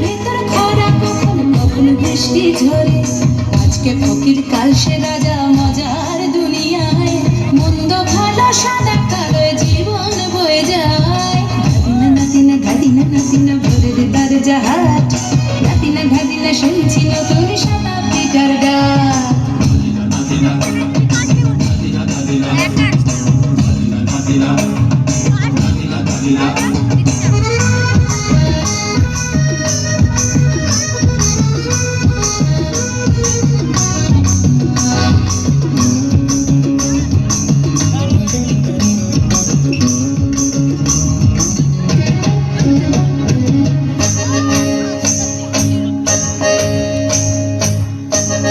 ভেতর খরা কখন বৃষ্টি ঝরে আজকে ফকির কাল সে রাজা মজার দুনিয়ায় মন্দ ভালো সাদা কালো জীবন বয়ে যায় নাতিনা নাতিনা গাদিনা নাতিনা ভোরের তার জাহাজ নাতিনা গাদিনা শুনছি নতুন শতাব্দীটার ডাক যেটা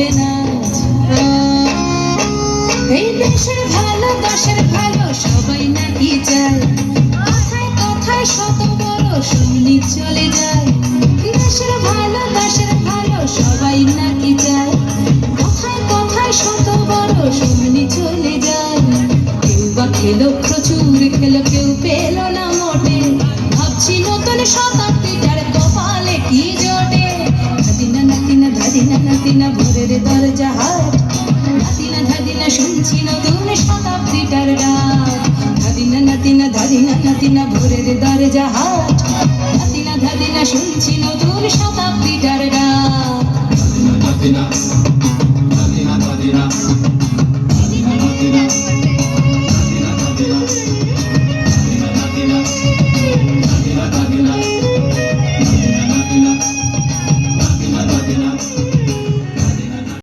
পাবে না। এই দেশের ভালো দেশের ভালো, সবাই নাকি চায়। কথায় কথায় শত বড় শুনি চলে যায়। দেশের ভালো দেশের ভালো, সবাই নাকি চায়। কথায় কথায় শত বড় শুনি চলে যায়। কেউ বা খেলো, প্রচুর খেলো, কেউ পেল না। দরজা হাট নাতিনা ধাদিনা শুনছি নতুন শতাব্দীটার ডাক ধাদিনা নাতিনা ধাদিনা নাতিনা ভোরের দরজা হাত ধাদিনা ধাদিনা শুনছি নতুন শতাব্দীটার